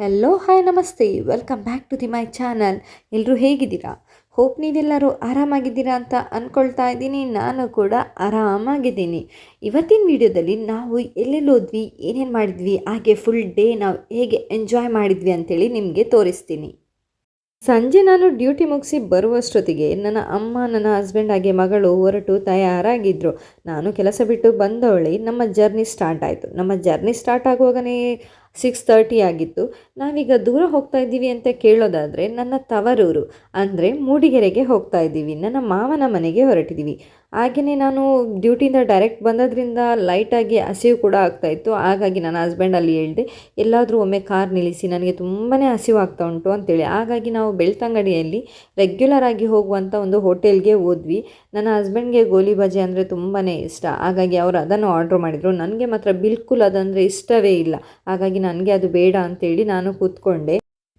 Hello hi ನಮಸ್ತೆ. Welcome back to the my channel ಎಲ್ಲರೂ ಹೇಗಿದ್ದೀರಾ? ಹೋಪ್ ನೀವೆಲ್ಲರೂ ಆರಾಮಾಗಿದ್ದೀರಾ ಅಂತ ಅಂದ್ಕೊಳ್ತಾ ಇದ್ದೀನಿ. ನಾನು ಕೂಡ ಆರಾಮಾಗಿದ್ದೀನಿ. ಇವತ್ತಿನ ವಿಡಿಯೋದಲ್ಲಿ ನಾವು ಎಲ್ಲೆಲ್ಲಿ ಹೋದ್ವಿ, ಏನೇನು ಮಾಡಿದ್ವಿ, ಹಾಗೆ ಫುಲ್ ಡೇ ನಾವು ಹೇಗೆ ಎಂಜಾಯ್ ಮಾಡಿದ್ವಿ ಅಂತೇಳಿ ನಿಮಗೆ ತೋರಿಸ್ತೀನಿ. ಸಂಜೆ ನಾನು ಡ್ಯೂಟಿ ಮುಗಿಸಿ ಬರುವಷ್ಟೊತ್ತಿಗೆ ನನ್ನ ಅಮ್ಮ, ನನ್ನ ಹಸ್ಬೆಂಡ್ ಹಾಗೆ ಮಗಳು ಹೊರಟು ತಯಾರಾಗಿದ್ದರು ನಾನು ಕೆಲಸ ಬಿಟ್ಟು ಬಂದವಳಿ, ನಮ್ಮ ಜರ್ನಿ ಸ್ಟಾರ್ಟ್ ಆಯಿತು. ನಮ್ಮ ಜರ್ನಿ ಸ್ಟಾರ್ಟ್ ಆಗುವಾಗನೇ ಸಿಕ್ಸ್ ತರ್ಟಿ ಆಗಿತ್ತು. ನಾವೀಗ ದೂರ ಹೋಗ್ತಾ ಇದ್ದೀವಿ ಅಂತ ಕೇಳೋದಾದರೆ ನನ್ನ ತವರೂರು, ಅಂದರೆ ಮೂಡಿಗೆರೆಗೆ ಹೋಗ್ತಾ ಇದ್ದೀವಿ. ನನ್ನ ಮಾವನ ಮನೆಗೆ ಹೊರಟಿದ್ದೀವಿ ಹಾಗೆಯೇ ನಾನು ಡ್ಯೂಟಿಯಿಂದ ಡೈರೆಕ್ಟ್ ಬಂದದ್ರಿಂದ ಲೈಟಾಗಿ ಹಸಿವು ಕೂಡ ಆಗ್ತಾಯಿತ್ತು ಹಾಗಾಗಿ ನನ್ನ ಹಸ್ಬೆಂಡ್ ಅಲ್ಲಿ ಹೇಳಿದೆ, ಎಲ್ಲಾದರೂ ಒಮ್ಮೆ ಕಾರ್ ನಿಲ್ಲಿಸಿ, ನನಗೆ ತುಂಬಾ ಹಸಿವು ಆಗ್ತಾ ಉಂಟು ಅಂತೇಳಿ. ಹಾಗಾಗಿ ನಾವು ಬೆಳ್ತಂಗಡಿಯಲ್ಲಿ ರೆಗ್ಯುಲರ್ ಆಗಿ ಹೋಗುವಂಥ ಒಂದು ಹೋಟೆಲ್ಗೆ ಹೋದ್ವಿ. ನನ್ನ ಹಸ್ಬೆಂಡ್ಗೆ ಗೋಲಿ ಬಜೆ ಅಂದರೆ ತುಂಬಾ ಇಷ್ಟ. ಹಾಗಾಗಿ ಅವರು ಅದನ್ನು ಆರ್ಡ್ರ್ ಮಾಡಿದರು. ನನಗೆ ಮಾತ್ರ ಬಿಲ್ಕುಲ್ ಅದಂದರೆ ಇಷ್ಟವೇ ಇಲ್ಲ. ಹಾಗಾಗಿ ನನಗೆ ಅದು ಬೇಡ ಅಂತೇಳಿ ನಾನು ಕೂತ್ಕೊಂಡೆ.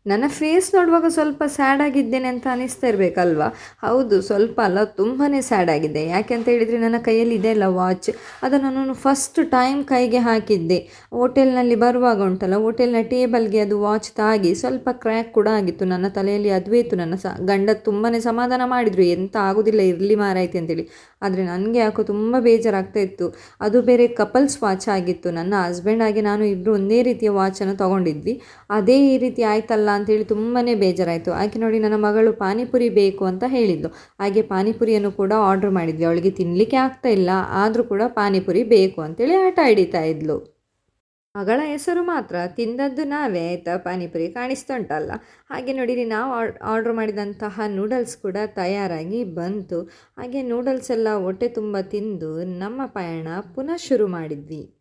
ನನ್ನ ಫೇಸ್ ನೋಡುವಾಗ ಸ್ವಲ್ಪ ಸ್ಯಾಡ್ ಆಗಿದ್ದೇನೆ ಅಂತ ಅನಿಸ್ತಾ ಇರಬೇಕಲ್ವಾ? ಹೌದು, ಸ್ವಲ್ಪ ಅಲ್ಲ ತುಂಬಾ ಸ್ಯಾಡ್ ಆಗಿದೆ. ಯಾಕೆ ಅಂತ ಹೇಳಿದರೆ ನನ್ನ ಕೈಯಲ್ಲಿ ಇದೆ ಅಲ್ಲ ವಾಚ್ ಅದನ್ನು ನಾನು ಫಸ್ಟ್ ಟೈಮ್ ಕೈಗೆ ಹಾಕಿದ್ದೆ. ಹೋಟೆಲ್ನಲ್ಲಿ ಬರುವಾಗ ಉಂಟಲ್ಲ, ಹೋಟೆಲ್ನ ಟೇಬಲ್ಗೆ ಅದು ವಾಚ್ ತಾಗಿ ಸ್ವಲ್ಪ ಕ್ರ್ಯಾಕ್ ಕೂಡ ಆಗಿತ್ತು. ನನ್ನ ತಲೆಯಲ್ಲಿ ಅದುವೇ ಇತ್ತು ನನ್ನ ಸ, ಗಂಡ ತುಂಬಾ ಸಮಾಧಾನ ಮಾಡಿದರು. ಎಂತ ಆಗೋದಿಲ್ಲ, ಇರಲಿ ಮಾರಾಯ್ತಿ ಅಂತೇಳಿ. ಆದರೆ ನನಗೆ ಯಾಕೋ ತುಂಬ ಬೇಜಾರಾಗ್ತಾ ಇತ್ತು. ಅದು ಬೇರೆ ಕಪಲ್ಸ್ ವಾಚ್ ಆಗಿತ್ತು. ನನ್ನ ಹಸ್ಬೆಂಡ್ ಆಗಿ ನಾನು ಇಬ್ಬರು ಒಂದೇ ರೀತಿಯ ವಾಚನ್ನು ತೊಗೊಂಡಿದ್ವಿ. ಅದೇ ಈ ರೀತಿ ಆಯ್ತಲ್ಲ ಅಂತೇಳಿ ತುಂಬಾ ಬೇಜಾರಾಯಿತು. ಆಕೆ ನೋಡಿ ನನ್ನ ಮಗಳು ಪಾನಿಪುರಿ ಬೇಕು ಅಂತ ಹೇಳಿದ್ಲು. ಹಾಗೆ ಪಾನಿಪುರಿಯನ್ನು ಕೂಡ ಆರ್ಡ್ರ್ ಮಾಡಿದ್ವಿ. ಅವಳಿಗೆ ತಿನ್ನಲಿಕ್ಕೆ ಆಗ್ತಾ ಇಲ್ಲ. ಆದರೂ ಕೂಡ ಪಾನಿಪುರಿ ಬೇಕು ಅಂತೇಳಿ ಆಟ ಹಿಡಿತಾ ಇದ್ಲು. ಮಗಳ ಹೆಸರು ಮಾತ್ರ ತಿಂದದ್ದು ನಾವೇ ಆಯಿತಾ? ಪಾನಿಪುರಿ ಕಾಣಿಸ್ತಾ ಉಂಟಲ್ಲ. ಹಾಗೆ ನೋಡಿರಿ, ನಾವು ಆರ್ಡ್ರ್ ಮಾಡಿದಂತಹ ನೂಡಲ್ಸ್ ಕೂಡ ತಯಾರಾಗಿ ಬಂತು. ಹಾಗೆ ನೂಡಲ್ಸ್ ಎಲ್ಲ ಹೊಟ್ಟೆ ತುಂಬ ತಿಂದು ನಮ್ಮ ಪಯಣ ಪುನಃ ಶುರು ಮಾಡಿದ್ವಿ.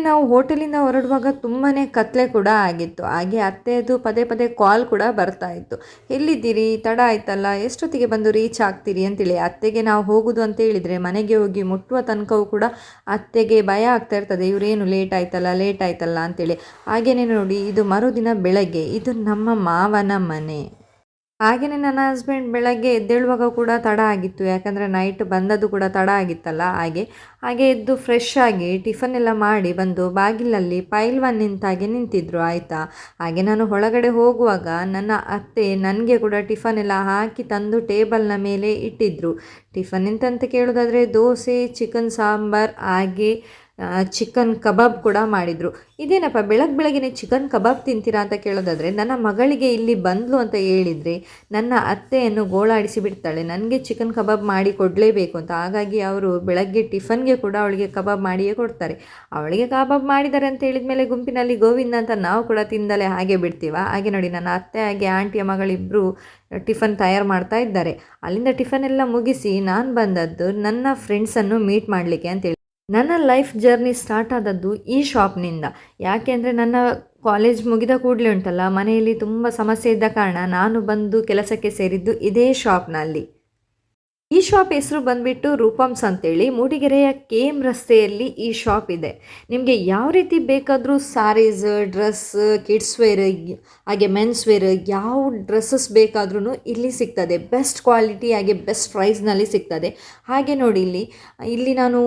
ನಾವು ಹೋಟೆಲಿಂದ ಹೊರಡುವಾಗ ತುಂಬಾ ಕತ್ಲೆ ಕೂಡ ಆಗಿತ್ತು. ಹಾಗೆ ಅತ್ತೆಯದು ಪದೇ ಪದೇ ಕಾಲ್ ಕೂಡ ಬರ್ತಾ ಇತ್ತು. ಎಲ್ಲಿದ್ದೀರಿ? ತಡ ಆಯ್ತಲ್ಲ? ಎಷ್ಟೊತ್ತಿಗೆ ಬಂದು ರೀಚ್ ಆಗ್ತೀರಿ? ಅಂತೇಳಿ ಅತ್ತೆಗೆ ನಾವು ಹೋಗುದು ಅಂತ ಹೇಳಿದರೆ ಮನೆಗೆ ಹೋಗಿ ಮುಟ್ಟುವ ತನಕವೂ ಕೂಡ ಅತ್ತೆಗೆ ಭಯ ಆಗ್ತಾ ಇರ್ತದೆ. ಇವರೇನು ಲೇಟ್ ಆಯ್ತಲ್ಲ? ಲೇಟ್ ಆಯ್ತಲ್ಲ? ಅಂತೇಳಿ. ಹಾಗೆಯೇ ನೋಡಿ, ಇದು ಮರುದಿನ ಬೆಳಗ್ಗೆ. ಇದು ನಮ್ಮ ಮಾವನ ಮನೆ. ಹಾಗೆಯೇ ನನ್ನ ಹಸ್ಬೆಂಡ್ ಬೆಳಗ್ಗೆ ಎದ್ದೇಳುವಾಗ ಕೂಡ ತಡ ಆಗಿತ್ತು. ಯಾಕಂದರೆ ನೈಟ್ ಬಂದದ್ದು ಕೂಡ ತಡ ಆಗಿತ್ತಲ್ಲ ಹಾಗೆ. ಹಾಗೆ ಎದ್ದು ಫ್ರೆಶ್ ಆಗಿ ಟಿಫನ್ ಎಲ್ಲ ಮಾಡಿ ಬಂದು ಬಾಗಿಲಲ್ಲಿ ಪೈಲ್ವಾನ್ ನಿಂತಾಗೆ ನಿಂತಿದ್ರು, ಆಯಿತಾ? ಹಾಗೆ ನಾನು ಒಳಗಡೆ ಹೋಗುವಾಗ ನನ್ನ ಅತ್ತೆ ನನಗೆ ಕೂಡ ಟಿಫನ್ ಎಲ್ಲ ಹಾಕಿ ತಂದು ಟೇಬಲ್ನ ಮೇಲೆ ಇಟ್ಟಿದ್ರು. ಟಿಫನ್ ಎಂತಂತ ಕೇಳೋದಾದರೆ ದೋಸೆ ಚಿಕನ್ ಸಾಂಬಾರ್, ಹಾಗೆ ಚಿಕನ್ ಕಬಾಬ್ ಕೂಡ ಮಾಡಿದರು. ಇದೇನಪ್ಪ ಬೆಳಗ್ಗೆ ಬೆಳಗ್ಗೆ ಚಿಕನ್ ಕಬಾಬ್ ತಿಂತೀರಾ ಅಂತ ಕೇಳೋದಾದರೆ, ನನ್ನ ಮಗಳಿಗೆ ಇಲ್ಲಿ ಬಂದ್ಲು ಅಂತ ಹೇಳಿದರೆ, ನನ್ನ ಅತ್ತೆಯನ್ನು ಗೋಳಾಡಿಸಿ ಬಿಡ್ತಾಳೆ. ನನಗೆ ಚಿಕನ್ ಕಬಾಬ್ ಮಾಡಿ ಕೊಡಲೇಬೇಕು ಅಂತ. ಹಾಗಾಗಿ ಅವರು ಬೆಳಗ್ಗೆ ಟಿಫನ್ಗೆ ಕೂಡ ಅವಳಿಗೆ ಕಬಾಬ್ ಮಾಡಿಯೇ ಕೊಡ್ತಾರೆ. ಅವಳಿಗೆ ಕಬಾಬ್ ಮಾಡಿದ್ದಾರೆ ಅಂತ ಹೇಳಿದ ಮೇಲೆ ಗುಂಪಿನಲ್ಲಿ ಗೋವಿಂದ ಅಂತ ನಾವು ಕೂಡ ತಿಂದಲೇ, ಹಾಗೆ ಬಿಡ್ತೀವ? ಹಾಗೆ ನೋಡಿ, ನನ್ನ ಅತ್ತೆ, ಹಾಗೆ ಆಂಟಿಯ ಮಗಳಿಬ್ಬರು ಟಿಫನ್ ತಯಾರು ಮಾಡ್ತಾ ಇದ್ದಾರೆ. ಅಲ್ಲಿಂದ ಟಿಫನ್ ಎಲ್ಲ ಮುಗಿಸಿ, ನಾನು ಬಂದದ್ದು ನನ್ನ ಫ್ರೆಂಡ್ಸನ್ನು ಮೀಟ್ ಮಾಡಲಿಕ್ಕೆ ಅಂತೇಳಿ ನನ್ನ ಲೈಫ್ ಜರ್ನಿ ಸ್ಟಾರ್ಟ್ ಆದದ್ದು ಈ ಶಾಪ್ನಿಂದ ಯಾಕೆಂದರೆ ನನ್ನ ಕಾಲೇಜ್ ಮುಗಿದ ಕೂಡಲೇ ಉಂಟಲ್ಲ, ಮನೆಯಲ್ಲಿ ತುಂಬ ಸಮಸ್ಯೆ ಇದ್ದ ಕಾರಣ ನಾನು ಬಂದು ಕೆಲಸಕ್ಕೆ ಸೇರಿದ್ದು ಇದೇ ಶಾಪ್ನಲ್ಲಿ ಈ ಶಾಪ್ ಹೆಸರು ಬಂದ್ಬಿಟ್ಟು ರೂಪಮ್ಸ್ ಅಂತೇಳಿ. ಮೂಡಿಗೆರೆಯ ಕೆ ಎಂ ರಸ್ತೆಯಲ್ಲಿ ಈ ಶಾಪ್ ಇದೆ. ನಿಮಗೆ ಯಾವ ರೀತಿ ಬೇಕಾದರೂ ಸ್ಯಾರೀಸ್ ಡ್ರೆಸ್, ಕಿಡ್ಸ್ ವೇರ್, ಹಾಗೆ ಮೆನ್ಸ್ ವೇರ್ ಯಾವ ಡ್ರೆಸ್ಸಸ್ ಬೇಕಾದ್ರೂ ಇಲ್ಲಿ ಸಿಗ್ತದೆ. ಬೆಸ್ಟ್ ಕ್ವಾಲಿಟಿ, ಹಾಗೆ ಬೆಸ್ಟ್ ಪ್ರೈಸ್ನಲ್ಲಿ ಸಿಗ್ತದೆ. ಹಾಗೆ ನೋಡಿ ಇಲ್ಲಿ ಇಲ್ಲಿ ನಾನು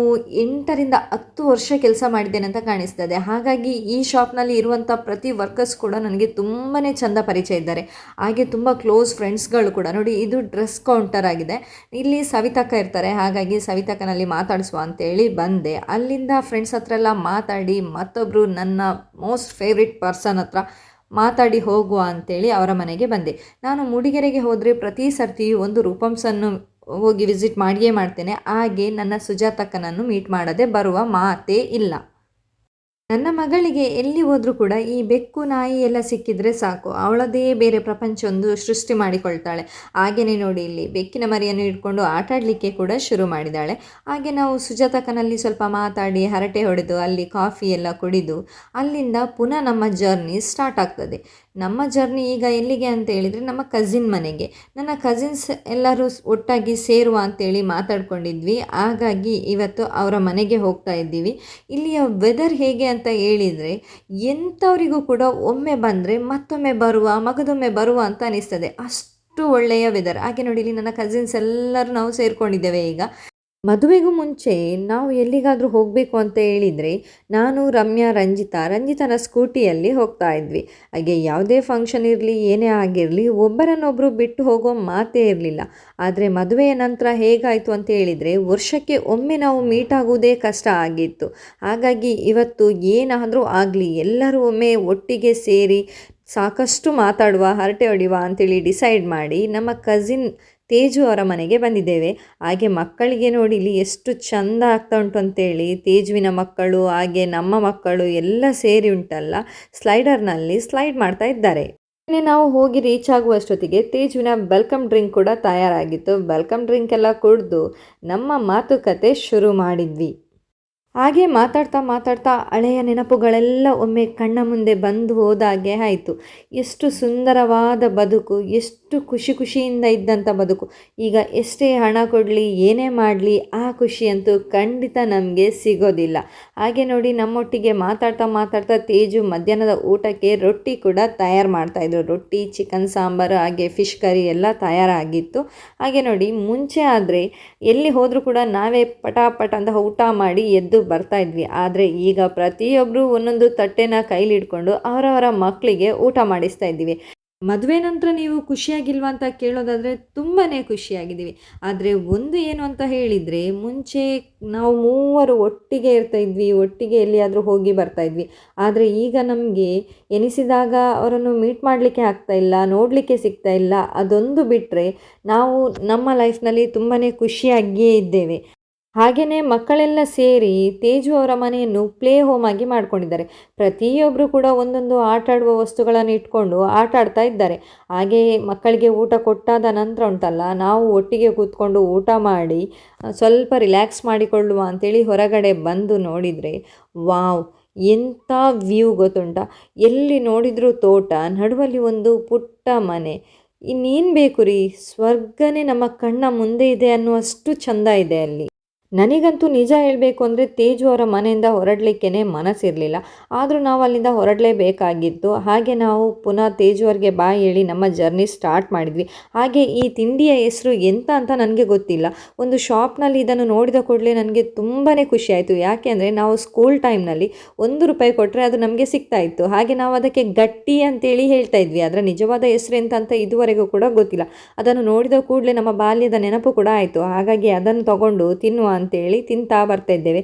ಎಂಟರಿಂದ ಹತ್ತು ವರ್ಷ ಕೆಲಸ ಮಾಡಿದ್ದೇನೆ ಅಂತ ಕಾಣಿಸ್ತದೆ. ಹಾಗಾಗಿ ಈ ಶಾಪ್ನಲ್ಲಿ ಇರುವಂಥ ಪ್ರತಿ ವರ್ಕರ್ಸ್ ಕೂಡ ನನಗೆ ತುಂಬಾ ಚೆಂದ ಪರಿಚಯ ಇದ್ದಾರೆ. ಹಾಗೆ ತುಂಬ ಕ್ಲೋಸ್ ಫ್ರೆಂಡ್ಸ್ಗಳು ಕೂಡ. ನೋಡಿ, ಇದು ಡ್ರೆಸ್ ಕೌಂಟರ್ ಆಗಿದೆ. ಸವಿತಕ್ಕ ಇರ್ತಾರೆ. ಹಾಗಾಗಿ ಸವಿತಕ್ಕನಲ್ಲಿ ಮಾತಾಡಿಸುವ ಅಂತೇಳಿ ಬಂದೆ. ಅಲ್ಲಿಂದ ಫ್ರೆಂಡ್ಸ್ ಹತ್ರ ಎಲ್ಲ ಮಾತಾಡಿ ಮತ್ತೊಬ್ಬರು ನನ್ನ ಮೋಸ್ಟ್ ಫೇವ್ರೆಟ್ ಪರ್ಸನ್ ಹತ್ರ ಮಾತಾಡಿ ಹೋಗುವ ಅಂತೇಳಿ ಅವರ ಮನೆಗೆ ಬಂದೆ. ನಾನು ಮೂಡಿಗೆರೆಗೆ ಹೋದರೆ ಪ್ರತಿ ಸರ್ತಿ ಒಂದು ರೂಪಂಸನ್ನು ಹೋಗಿ ವಿಸಿಟ್ ಮಾಡಿಯೇ ಮಾಡ್ತೇನೆ. ಹಾಗೆ ನನ್ನ ಸುಜಾತಕ್ಕನನ್ನು ಮೀಟ್ ಮಾಡದೆ ಬರುವ ಮಾತೇ ಇಲ್ಲ. ನನ್ನ ಮಗಳಿಗೆ ಎಲ್ಲಿ ಹೋದರೂ ಕೂಡ ಈ ಬೆಕ್ಕು, ನಾಯಿ ಎಲ್ಲ ಸಿಕ್ಕಿದರೆ ಸಾಕು. ಅವಳದೇ ಬೇರೆ ಪ್ರಪಂಚವೊಂದು ಸೃಷ್ಟಿ ಮಾಡಿಕೊಳ್ತಾಳೆ. ಹಾಗೆಯೇ ನೋಡಿ ಇಲ್ಲಿ ಬೆಕ್ಕಿನ ಮರಿಯನ್ನು ಇಟ್ಕೊಂಡು ಆಟಾಡಲಿಕ್ಕೆ ಕೂಡ ಶುರು ಮಾಡಿದ್ದಾಳೆ ಹಾಗೆ ನಾವು ಸುಜಾತಕನಲ್ಲಿ ಸ್ವಲ್ಪ ಮಾತಾಡಿ ಹರಟೆ ಹೊಡೆದು ಅಲ್ಲಿ ಕಾಫಿ ಎಲ್ಲ ಕುಡಿದು ಅಲ್ಲಿಂದ ಪುನಃ ನಮ್ಮ ಜರ್ನಿ ಸ್ಟಾರ್ಟ್ ಆಗ್ತದೆ. ನಮ್ಮ ಜರ್ನಿ ಈಗ ಎಲ್ಲಿಗೆ ಅಂತ ಹೇಳಿದರೆ ನಮ್ಮ ಕಸಿನ್ ಮನೆಗೆ. ನನ್ನ ಕಸಿನ್ಸ್ ಎಲ್ಲರೂ ಒಟ್ಟಾಗಿ ಸೇರುವ ಅಂತೇಳಿ ಮಾತಾಡ್ಕೊಂಡಿದ್ವಿ. ಹಾಗಾಗಿ ಇವತ್ತು ಅವರ ಮನೆಗೆ ಹೋಗ್ತಾ ಇದ್ದೀವಿ. ಇಲ್ಲಿಯ ವೆದರ್ ಹೇಗೆ ಅಂತ ಹೇಳಿದರೆ ಎಂಥವರಿಗೂ ಕೂಡ ಒಮ್ಮೆ ಬಂದರೆ ಮತ್ತೊಮ್ಮೆ ಬರುವ, ಮಗದೊಮ್ಮೆ ಬರುವ ಅಂತ ಅನಿಸ್ತದೆ. ಅಷ್ಟು ಒಳ್ಳೆಯ ವೆದರ್ ಹಾಗೆ ನೋಡಿ, ಇಲ್ಲಿ ನನ್ನ ಕಸಿನ್ಸ್ ಎಲ್ಲರೂ ನಾವು ಸೇರಿಕೊಂಡಿದ್ದೇವೆ ಈಗ. ಮದುವೆಗೂ ಮುಂಚೆ ನಾವು ಎಲ್ಲಿಗಾದರೂ ಹೋಗಬೇಕು ಅಂತ ಹೇಳಿದರೆ ನಾನು, ರಮ್ಯಾ, ರಂಜಿತಾ, ರಂಜಿತನ ಸ್ಕೂಟಿಯಲ್ಲಿ ಹೋಗ್ತಾ ಇದ್ವಿ. ಹಾಗೆ ಯಾವುದೇ ಫಂಕ್ಷನ್ ಇರಲಿ, ಏನೇ ಆಗಿರಲಿ ಒಬ್ಬರನ್ನೊಬ್ಬರು ಬಿಟ್ಟು ಹೋಗೋ ಮಾತೇ ಇರಲಿಲ್ಲ. ಆದರೆ ಮದುವೆಯ ನಂತರ ಹೇಗಾಯಿತು ಅಂತ ಹೇಳಿದರೆ ವರ್ಷಕ್ಕೆ ಒಮ್ಮೆ ನಾವು ಮೀಟ್ ಆಗುವುದೇ ಕಷ್ಟ ಆಗಿತ್ತು. ಹಾಗಾಗಿ ಇವತ್ತು ಏನಾದರೂ ಆಗಲಿ, ಎಲ್ಲರೂ ಒಮ್ಮೆ ಒಟ್ಟಿಗೆ ಸೇರಿ ಸಾಕಷ್ಟು ಮಾತಾಡುವ, ಹರಟೆ ಹೊಡೆಯುವ ಅಂತೇಳಿ ಡಿಸೈಡ್ ಮಾಡಿ ನಮ್ಮ ಕಸಿನ್ ತೇಜು ಅವರ ಮನೆಗೆ ಬಂದಿದ್ದೇವೆ. ಹಾಗೆ ಮಕ್ಕಳಿಗೆ ನೋಡಿ ಇಲ್ಲಿ ಎಷ್ಟು ಚಂದ ಆಗ್ತಾ ಉಂಟು ಅಂತೇಳಿ, ತೇಜುವಿನ ಮಕ್ಕಳು, ಹಾಗೆ ನಮ್ಮ ಮಕ್ಕಳು ಎಲ್ಲ ಸೇರಿ ಉಂಟಲ್ಲ, ಸ್ಲೈಡರ್ನಲ್ಲಿ ಸ್ಲೈಡ್ ಮಾಡ್ತಾ ಇದ್ದಾರೆ. ನಾವು ಹೋಗಿ ರೀಚ್ ಆಗುವಷ್ಟೊತ್ತಿಗೆ ತೇಜುವಿನ ವೆಲ್ಕಮ್ ಡ್ರಿಂಕ್ ಕೂಡ ತಯಾರಾಗಿತ್ತು. ವೆಲ್ಕಮ್ ಡ್ರಿಂಕ್ ಎಲ್ಲ ಕುಡಿದು ನಮ್ಮ ಮಾತುಕತೆ ಶುರು ಮಾಡಿದ್ವಿ. ಹಾಗೆ ಮಾತಾಡ್ತಾ ಮಾತಾಡ್ತಾ ಹಳೆಯ ನೆನಪುಗಳೆಲ್ಲ ಒಮ್ಮೆ ಕಣ್ಣ ಮುಂದೆ ಬಂದು ಹೋದಾಗೆ ಆಯಿತು. ಎಷ್ಟು ಸುಂದರವಾದ ಬದುಕು, ಎಷ್ಟು ಖುಷಿ ಖುಷಿಯಿಂದ ಇದ್ದಂಥ ಬದುಕು. ಈಗ ಎಷ್ಟೇ ಹಣ ಕೊಡಲಿ, ಏನೇ ಮಾಡಲಿ, ಆ ಖುಷಿಯಂತೂ ಖಂಡಿತ ನಮಗೆ ಸಿಗೋದಿಲ್ಲ. ಹಾಗೆ ನೋಡಿ ನಮ್ಮೊಟ್ಟಿಗೆ ಮಾತಾಡ್ತಾ ಮಾತಾಡ್ತಾ ತೇಜು ಮಧ್ಯಾಹ್ನದ ಊಟಕ್ಕೆ ರೊಟ್ಟಿ ಕೂಡ ತಯಾರು ಮಾಡ್ತಾಯಿದ್ರು ರೊಟ್ಟಿ, ಚಿಕನ್, ಸಾಂಬಾರು, ಹಾಗೆ ಫಿಶ್ ಕರಿ ಎಲ್ಲ ತಯಾರಾಗಿತ್ತು. ಹಾಗೆ ನೋಡಿ ಮುಂಚೆ ಆದರೆ ಎಲ್ಲಿ ಹೋದರೂ ಕೂಡ ನಾವೇ ಪಟಾಪಟ ಅಂತ ಊಟ ಮಾಡಿ ಎದ್ದು ಬರ್ತಾ ಇದ್ವಿ. ಆದರೆ ಈಗ ಪ್ರತಿಯೊಬ್ಬರು ಒಂದೊಂದು ತಟ್ಟೆನ ಕೈಲಿ ಇಟ್ಕೊಂಡು ಅವರವರ ಮಕ್ಕಳಿಗೆ ಊಟ ಮಾಡಿಸ್ತಾ ಇದ್ದೀವಿ. ಮದುವೆ ನಂತರ ನೀವು ಖುಷಿಯಾಗಿಲ್ವಾ ಅಂತ ಕೇಳೋದಾದರೆ ತುಂಬಾ ಖುಷಿಯಾಗಿದ್ದೀವಿ. ಆದರೆ ಒಂದು ಏನು ಅಂತ ಹೇಳಿದರೆ ಮುಂಚೆ ನಾವು ಮೂವರು ಒಟ್ಟಿಗೆ ಇರ್ತಾ ಇದ್ವಿ, ಒಟ್ಟಿಗೆ ಎಲ್ಲಿಯಾದರೂ ಹೋಗಿ ಬರ್ತಾ ಇದ್ವಿ. ಆದರೆ ಈಗ ನಮಗೆ ಎನಿಸಿದಾಗ ಅವರನ್ನು ಮೀಟ್ ಮಾಡಲಿಕ್ಕೆ ಆಗ್ತಾ ಇಲ್ಲ, ನೋಡಲಿಕ್ಕೆ ಸಿಗ್ತಾ ಇಲ್ಲ. ಅದೊಂದು ಬಿಟ್ಟರೆ ನಾವು ನಮ್ಮ ಲೈಫ್ನಲ್ಲಿ ತುಂಬಾ ಖುಷಿಯಾಗಿಯೇ ಇದ್ದೇವೆ. ಹಾಗೆಯೇ ಮಕ್ಕಳೆಲ್ಲ ಸೇರಿ ತೇಜು ಅವರ ಮನೆಯನ್ನು ಪ್ಲೇ ಹೋಮ್ ಆಗಿ ಮಾಡ್ಕೊಂಡಿದ್ದಾರೆ. ಪ್ರತಿಯೊಬ್ಬರು ಕೂಡ ಒಂದೊಂದು ಆಟ ಆಡುವ ವಸ್ತುಗಳನ್ನು ಇಟ್ಕೊಂಡು ಆಟ ಆಡ್ತಾ ಇದ್ದಾರೆ. ಹಾಗೆಯೇ ಮಕ್ಕಳಿಗೆ ಊಟ ಕೊಟ್ಟಾದ ನಂತರ ಉಂಟಲ್ಲ, ನಾವು ಒಟ್ಟಿಗೆ ಕೂತ್ಕೊಂಡು ಊಟ ಮಾಡಿ ಸ್ವಲ್ಪ ರಿಲ್ಯಾಕ್ಸ್ ಮಾಡಿಕೊಳ್ಳುವ ಅಂತೇಳಿ ಹೊರಗಡೆ ಬಂದು ನೋಡಿದರೆ, ವಾವ್, ಎಂಥ ವ್ಯೂ ಗೊತ್ತುಂಟ. ಎಲ್ಲಿ ನೋಡಿದರೂ ತೋಟ, ನಡುವಲ್ಲಿ ಒಂದು ಪುಟ್ಟ ಮನೆ. ಇನ್ನೇನು ಬೇಕು ರೀ? ಸ್ವರ್ಗನೇ ನಮ್ಮ ಕಣ್ಣ ಮುಂದೆ ಇದೆ ಅನ್ನುವಷ್ಟು ಚಂದ ಇದೆ ಅಲ್ಲಿ. ನನಗಂತೂ ನಿಜ ಹೇಳಬೇಕು ಅಂದರೆ ತೇಜು ಅವರ ಮನೆಯಿಂದ ಹೊರಡಲಿಕ್ಕೇ ಮನಸ್ಸಿರಲಿಲ್ಲ. ಆದರೂ ನಾವು ಅಲ್ಲಿಂದ ಹೊರಡಲೇಬೇಕಾಗಿತ್ತು. ಹಾಗೆ ನಾವು ಪುನಃ ತೇಜು ಅವರಿಗೆ ಬಾಯಿ ಹೇಳಿ ನಮ್ಮ ಜರ್ನಿ ಸ್ಟಾರ್ಟ್ ಮಾಡಿದ್ವಿ. ಹಾಗೆ ಈ ತಿಂಡಿಯ ಹೆಸರು ಎಂತ ಅಂತ ನನಗೆ ಗೊತ್ತಿಲ್ಲ. ಒಂದು ಶಾಪ್ನಲ್ಲಿ ಇದನ್ನು ನೋಡಿದ ಕೂಡಲೇ ನನಗೆ ತುಂಬಾ ಖುಷಿ ಆಯಿತು. ಯಾಕೆ ಅಂದರೆ ನಾವು ಸ್ಕೂಲ್ ಟೈಮ್ನಲ್ಲಿ ಒಂದು ರೂಪಾಯಿ ಕೊಟ್ಟರೆ ಅದು ನಮಗೆ ಸಿಗ್ತಾ ಇತ್ತು. ಹಾಗೆ ನಾವು ಅದಕ್ಕೆ ಗಟ್ಟಿ ಅಂತೇಳಿ ಹೇಳ್ತಾ ಇದ್ವಿ. ಅದರ ನಿಜವಾದ ಹೆಸರು ಎಂತ ಅಂತ ಇದುವರೆಗೂ ಕೂಡ ಗೊತ್ತಿಲ್ಲ. ಅದನ್ನು ನೋಡಿದ ಕೂಡಲೇ ನಮ್ಮ ಬಾಲ್ಯದ ನೆನಪು ಕೂಡ ಆಯಿತು. ಹಾಗಾಗಿ ಅದನ್ನು ತಗೊಂಡು ತಿನ್ನುವ ಅಂತೇಳಿ ತಿಂತಾ ಬರ್ತಾ ಇದ್ದೇವೆ.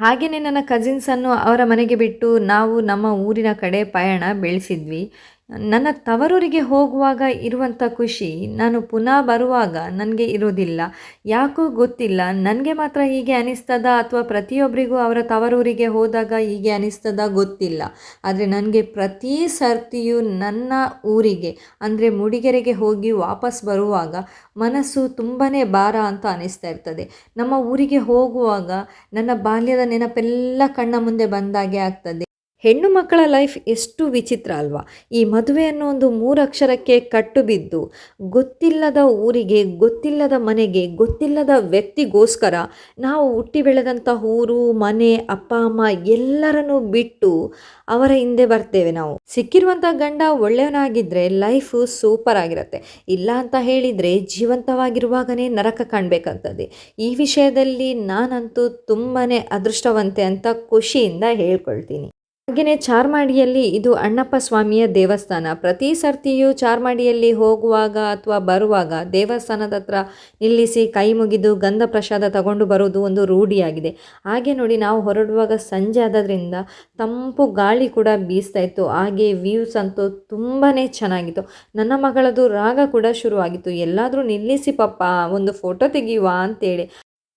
ಹಾಗೆಯೇ ನನ್ನ ಕಸಿನ್ಸನ್ನು ಅವರ ಮನೆಗೆ ಬಿಟ್ಟು ನಾವು ನಮ್ಮ ಊರಿನ ಕಡೆ ಪಯಣ ಬೆಳೆಸಿದ್ವಿ. ನನ್ನ ತವರೂರಿಗೆ ಹೋಗುವಾಗ ಇರುವಂಥ ಖುಷಿ, ನಾನು ಪುನಃ ಬರುವಾಗ ನನಗೆ ಇರೋದಿಲ್ಲ ಯಾಕೋ ಗೊತ್ತಿಲ್ಲ, ನನಗೆ ಮಾತ್ರ ಹೀಗೆ ಅನಿಸ್ತದ ಅಥವಾ ಪ್ರತಿಯೊಬ್ಬರಿಗೂ ಅವರ ತವರೂರಿಗೆ ಹೋದಾಗ ಹೀಗೆ ಅನಿಸ್ತದ ಗೊತ್ತಿಲ್ಲ. ಆದರೆ ನನಗೆ ಪ್ರತಿ ಸರ್ತಿಯೂ ನನ್ನ ಊರಿಗೆ, ಅಂದರೆ ಮೂಡಿಗೆರೆಗೆ ಹೋಗಿ ವಾಪಸ್ ಬರುವಾಗ ಮನಸ್ಸು ತುಂಬಾ ಭಾರ ಅಂತ ಅನಿಸ್ತಾ ಇರ್ತದೆ. ನಮ್ಮ ಊರಿಗೆ ಹೋಗುವಾಗ ನನ್ನ ಬಾಲ್ಯದ ನೆನಪೆಲ್ಲ ಕಣ್ಣ ಮುಂದೆ ಬಂದಾಗೆ ಆಗ್ತದೆ. ಹೆಣ್ಣು ಮಕ್ಕಳ ಲೈಫ್ ಎಷ್ಟು ವಿಚಿತ್ರ ಅಲ್ವಾ? ಈ ಮದುವೆ ಅನ್ನೋ ಒಂದು ಮೂರಕ್ಷರಕ್ಕೆ ಕಟ್ಟು ಬಿದ್ದು ಗೊತ್ತಿಲ್ಲದ ಊರಿಗೆ, ಗೊತ್ತಿಲ್ಲದ ಮನೆಗೆ, ಗೊತ್ತಿಲ್ಲದ ವ್ಯಕ್ತಿಗೋಸ್ಕರ ನಾವು ಹುಟ್ಟಿ ಬೆಳೆದಂಥ ಊರು, ಮನೆ, ಅಪ್ಪ, ಅಮ್ಮ ಎಲ್ಲರನ್ನು ಬಿಟ್ಟು ಅವರ ಹಿಂದೆ ಬರ್ತೇವೆ ನಾವು. ಸಿಕ್ಕಿರುವಂಥ ಗಂಡ ಒಳ್ಳೆಯವನಾಗಿದ್ದರೆ ಲೈಫು ಸೂಪರ್ ಆಗಿರುತ್ತೆ. ಇಲ್ಲ ಅಂತ ಹೇಳಿದರೆ ಜೀವಂತವಾಗಿರುವಾಗನೇ ನರಕ ಕಾಣಬೇಕಂತದೆ ಈ ವಿಷಯದಲ್ಲಿ ನಾನಂತೂ ತುಂಬಾ ಅದೃಷ್ಟವಂತೆ ಅಂತ ಖುಷಿಯಿಂದ ಹೇಳ್ಕೊಳ್ತೀನಿ. ಹಾಗೆಯೇ ಚಾರ್ಮಾಡಿಯಲ್ಲಿ ಇದು ಅಣ್ಣಪ್ಪ ಸ್ವಾಮಿಯ ದೇವಸ್ಥಾನ. ಪ್ರತಿ ಸರ್ತಿಯೂ ಚಾರ್ಮಾಡಿಯಲ್ಲಿ ಹೋಗುವಾಗ ಅಥವಾ ಬರುವಾಗ ದೇವಸ್ಥಾನದ ಹತ್ರ ನಿಲ್ಲಿಸಿ ಕೈ ಮುಗಿದು ಗಂಧ ಪ್ರಸಾದ ತಗೊಂಡು ಬರೋದು ಒಂದು ರೂಢಿಯಾಗಿದೆ. ಹಾಗೆ ನೋಡಿ ನಾವು ಹೊರಡುವಾಗ ಸಂಜೆ ಆದದ್ರಿಂದ ತಂಪು ಗಾಳಿ ಕೂಡ ಬೀಸ್ತಾ ಇತ್ತು. ಹಾಗೆ ವ್ಯೂಸ್ ಅಂತೂ ತುಂಬಾ ಚೆನ್ನಾಗಿತ್ತು. ನನ್ನ ಮಗಳದು ರಾಗ ಕೂಡ ಶುರುವಾಗಿತ್ತು. ಎಲ್ಲಾದರೂ ನಿಲ್ಲಿಸಿ ಪಪ್ಪ, ಒಂದು ಫೋಟೋ ತೆಗೆಯುವ ಅಂತೇಳಿ.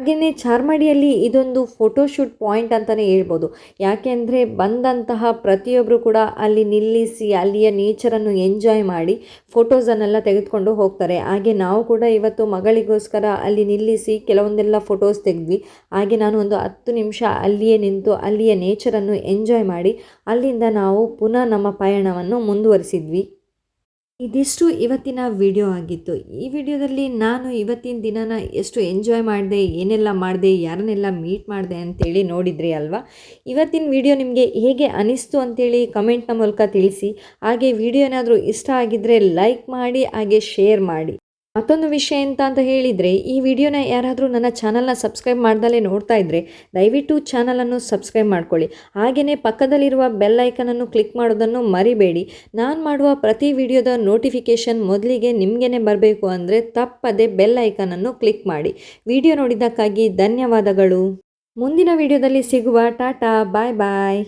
ಹಾಗೆಯೇ ಚಾರ್ಮಾಡಿಯಲ್ಲಿ ಇದೊಂದು ಫೋಟೋಶೂಟ್ ಪಾಯಿಂಟ್ ಅಂತಲೇ ಹೇಳ್ಬೋದು. ಯಾಕೆಂದರೆ ಬಂದಂತಹ ಪ್ರತಿಯೊಬ್ಬರು ಕೂಡ ಅಲ್ಲಿ ನಿಲ್ಲಿಸಿ, ಅಲ್ಲಿಯ ನೇಚರನ್ನು ಎಂಜಾಯ್ ಮಾಡಿ ಫೋಟೋಸನ್ನೆಲ್ಲ ತೆಗೆದುಕೊಂಡು ಹೋಗ್ತಾರೆ. ಹಾಗೆ ನಾವು ಕೂಡ ಇವತ್ತು ಮಗಳಿಗೋಸ್ಕರ ಅಲ್ಲಿ ನಿಲ್ಲಿಸಿ ಕೆಲವೊಂದೆಲ್ಲ ಫೋಟೋಸ್ ತೆಗೆದ್ವಿ. ಹಾಗೆ ನಾನು ಒಂದು ಹತ್ತು ನಿಮಿಷ ಅಲ್ಲಿಯೇ ನಿಂತು ಅಲ್ಲಿಯ ನೇಚರನ್ನು ಎಂಜಾಯ್ ಮಾಡಿ ಅಲ್ಲಿಂದ ನಾವು ಪುನಃ ನಮ್ಮ ಪಯಣವನ್ನು ಮುಂದುವರಿಸಿದ್ವಿ. ಇದಿಷ್ಟು ಇವತ್ತಿನ ವಿಡಿಯೋ ಆಗಿತ್ತು. ಈ ವಿಡಿಯೋದಲ್ಲಿ ನಾನು ಇವತ್ತಿನ ದಿನನ ಎಷ್ಟು ಎಂಜಾಯ್ ಮಾಡಿದೆ, ಏನೆಲ್ಲ ಮಾಡಿದೆ, ಯಾರನ್ನೆಲ್ಲ ಮೀಟ್ ಮಾಡಿದೆ ಅಂತೇಳಿ ನೋಡಿದ್ರಿ ಅಲ್ವಾ? ಇವತ್ತಿನ ವಿಡಿಯೋ ನಿಮಗೆ ಹೇಗೆ ಅನಿಸ್ತು ಅಂತೇಳಿ ಕಮೆಂಟ್ನ ಮೂಲಕ ತಿಳಿಸಿ. ಹಾಗೆ ವಿಡಿಯೋ ಏನಾದರೂ ಇಷ್ಟ ಆಗಿದ್ದರೆ ಲೈಕ್ ಮಾಡಿ, ಹಾಗೆ ಶೇರ್ ಮಾಡಿ. ಮತ್ತೊಂದು ವಿಷಯ ಎಂತ ಅಂತ ಹೇಳಿದರೆ, ಈ ವಿಡಿಯೋನ ಯಾರಾದರೂ ನನ್ನ ಚಾನಲ್ನ ಸಬ್ಸ್ಕ್ರೈಬ್ ಮಾಡ್ದಲೇ ನೋಡ್ತಾ ಇದ್ದರೆ ದಯವಿಟ್ಟು ಚಾನಲನ್ನು ಸಬ್ಸ್ಕ್ರೈಬ್ ಮಾಡ್ಕೊಳ್ಳಿ. ಹಾಗೆಯೇ ಪಕ್ಕದಲ್ಲಿರುವ ಬೆಲ್ ಐಕನನ್ನು ಕ್ಲಿಕ್ ಮಾಡೋದನ್ನು ಮರಿಬೇಡಿ. ನಾನು ಮಾಡುವ ಪ್ರತಿ ವಿಡಿಯೋದ ನೋಟಿಫಿಕೇಷನ್ ಮೊದಲಿಗೆ ನಿಮಗೇನೆ ಬರಬೇಕು ಅಂದರೆ ತಪ್ಪದೆ ಬೆಲ್ ಐಕನನ್ನು ಕ್ಲಿಕ್ ಮಾಡಿ. ವಿಡಿಯೋ ನೋಡಿದ್ದಕ್ಕಾಗಿ ಧನ್ಯವಾದಗಳು. ಮುಂದಿನ ವಿಡಿಯೋದಲ್ಲಿ ಸಿಗುವ ಟಾಟಾ, ಬಾಯ್ ಬಾಯ್.